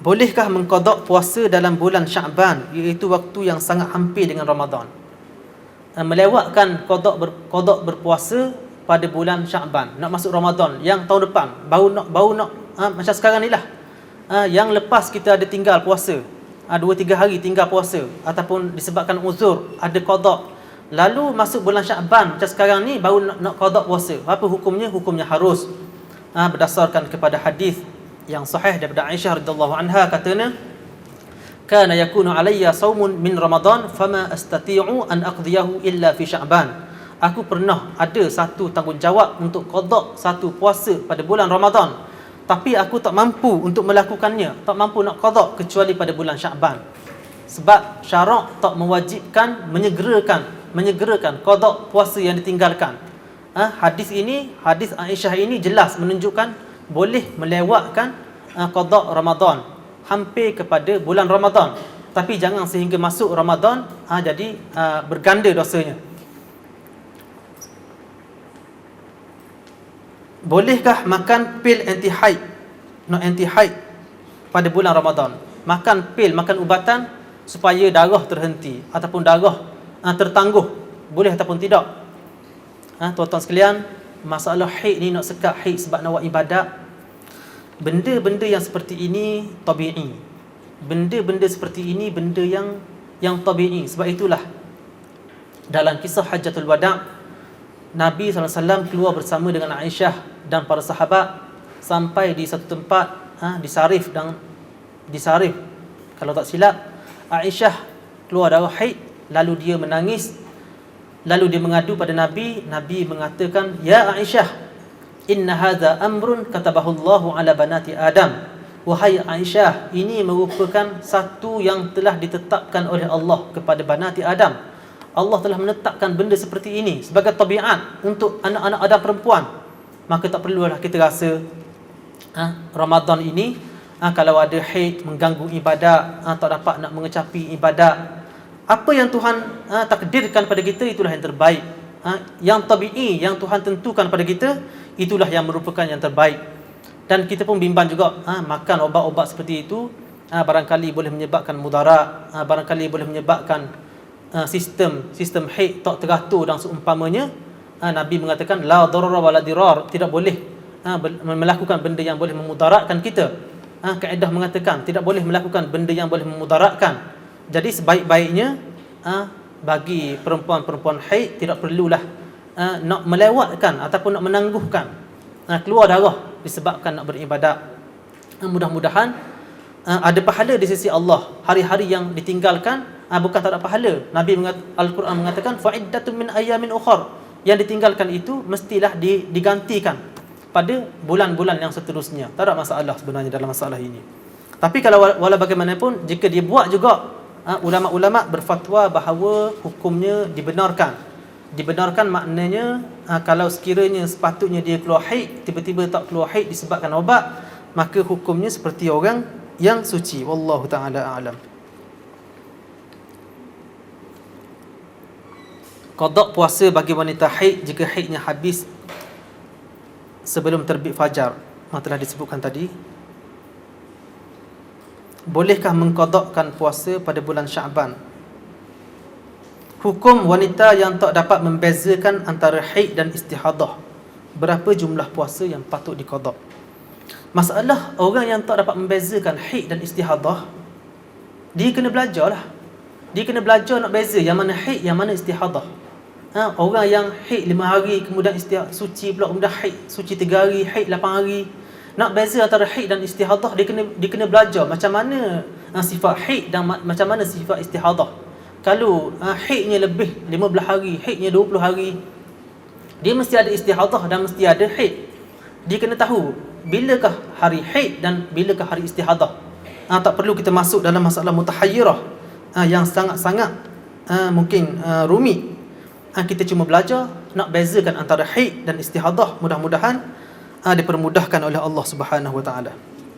Bolehkah mengkodok puasa dalam bulan Syaban iaitu waktu yang sangat hampir dengan Ramadan? Uh, melewatkan kodok ber, kodok berpuasa pada bulan Syaban nak masuk Ramadan yang tahun depan baru nak baru nak uh, macam sekarang ni lah uh, yang lepas kita ada tinggal puasa uh, dua tiga hari tinggal puasa ataupun disebabkan uzur ada kodok. Lalu masuk bulan Syaban macam sekarang ni baru nak, nak kodok puasa. Apa hukumnya? Hukumnya harus uh, berdasarkan kepada hadis yang sahih daripada Aisyah radhiyallahu anha katanya kana yakunu alayya saumun min ramadan fama astati'u an aqdiyahu illa fi sya'ban. Aku pernah ada satu tanggungjawab untuk qada satu puasa pada bulan ramadan tapi aku tak mampu untuk melakukannya tak mampu nak qada kecuali pada bulan sya'ban. Sebab syarak tak mewajibkan menyegerakan menyegerakan qada puasa yang ditinggalkan. Ha, hadis ini hadis Aisyah ini jelas menunjukkan boleh melewatkan uh, qada Ramadan. Hampir kepada bulan Ramadan. Tapi jangan sehingga masuk Ramadan uh, jadi uh, berganda dosanya. Bolehkah makan pil anti haid no anti haid pada bulan Ramadan. Makan pil makan ubatan supaya darah terhenti ataupun darah uh, tertangguh. Boleh ataupun tidak? Ha, tuan-tuan sekalian masalah haid ni nak sekat haid sebab nak buat ibadat benda-benda yang seperti ini tabi'i. Benda-benda seperti ini benda yang yang tabi'i. Sebab itulah dalam kisah hajatul wada' Nabi SAW keluar bersama dengan Aisyah dan para sahabat sampai di satu tempat ha, di Sarif dan di Sarif. Kalau tak silap Aisyah keluar darah haid lalu dia menangis lalu dia mengadu pada Nabi. Nabi mengatakan ya Aisyah Inna hadha amrun katabahu Allahu ala banati Adam. Wahai Aisyah, ini merupakan satu yang telah ditetapkan oleh Allah kepada banati Adam. Allah telah menetapkan benda seperti ini sebagai tabiat untuk anak-anak Adam perempuan. Maka tak perlulah kita rasa ha, Ramadan ini ha, kalau ada haid mengganggu ibadat, ha, tak dapat nak mengecapi ibadat. Apa yang Tuhan ha, takdirkan pada kita itulah yang terbaik. Ha, yang tabii yang Tuhan tentukan pada kita itulah yang merupakan yang terbaik. Dan kita pun bimbang juga ha, makan obat-obat seperti itu ha, barangkali boleh menyebabkan mudarat ha, barangkali boleh menyebabkan ha, sistem sistem haid tak teratur dan seumpamanya ha, Nabi mengatakan la darara wala dirar. Tidak boleh ha, melakukan benda yang boleh memudaratkan kita. Ha, kaedah mengatakan tidak boleh melakukan benda yang boleh memudaratkan. Jadi sebaik-baiknya ha, bagi perempuan-perempuan haid tidak perlulah uh, nak melewatkan ataupun nak menangguhkan uh, keluar darah disebabkan nak beribadat. Uh, mudah-mudahan uh, ada pahala di sisi Allah. Hari-hari yang ditinggalkan uh, bukan tak ada pahala. Nabi Al-Quran mengatakan fa'iddatun min ayamin ukhar. Yang ditinggalkan itu mestilah digantikan pada bulan-bulan yang seterusnya. Tak ada masalah sebenarnya dalam masalah ini. Tapi kalau wala bagaimanapun jika dia buat juga ulama-ulama berfatwa bahawa hukumnya dibenarkan dibenarkan maknanya ha, kalau sekiranya sepatutnya dia keluar haid tiba-tiba tak keluar haid disebabkan obat maka hukumnya seperti orang yang suci. Wallahu taala alam. Qada puasa bagi wanita haid jika haidnya habis sebelum terbit fajar. Yang telah disebutkan tadi. Bolehkah mengqadakkan puasa pada bulan Syaban Hukum wanita yang tak dapat membezakan antara haid dan istihadah. Berapa jumlah puasa yang patut dikodok? Masalah orang yang tak dapat membezakan haid dan istihadah, dia kena belajar lah. Dia kena belajar nak beza yang mana haid, yang mana istihadah. Ha, orang yang haid lima hari, kemudian istihadah, suci pula, kemudian haid, suci tiga hari, haid lapan hari. Nak beza antara haid dan istihadah, dia kena dia kena belajar macam mana ha, sifat haid dan macam mana sifat istihadah kalau uh, haidnya lebih 15 hari, haidnya 20 hari, dia mesti ada istihadah dan mesti ada haid. Dia kena tahu bilakah hari haid dan bilakah hari istihadah. Uh, tak perlu kita masuk dalam masalah mutahayyirah uh, yang sangat-sangat uh, mungkin uh, rumit. Uh, kita cuma belajar nak bezakan antara haid dan istihadah. Mudah-mudahan uh, dipermudahkan oleh Allah Subhanahu Wa Taala.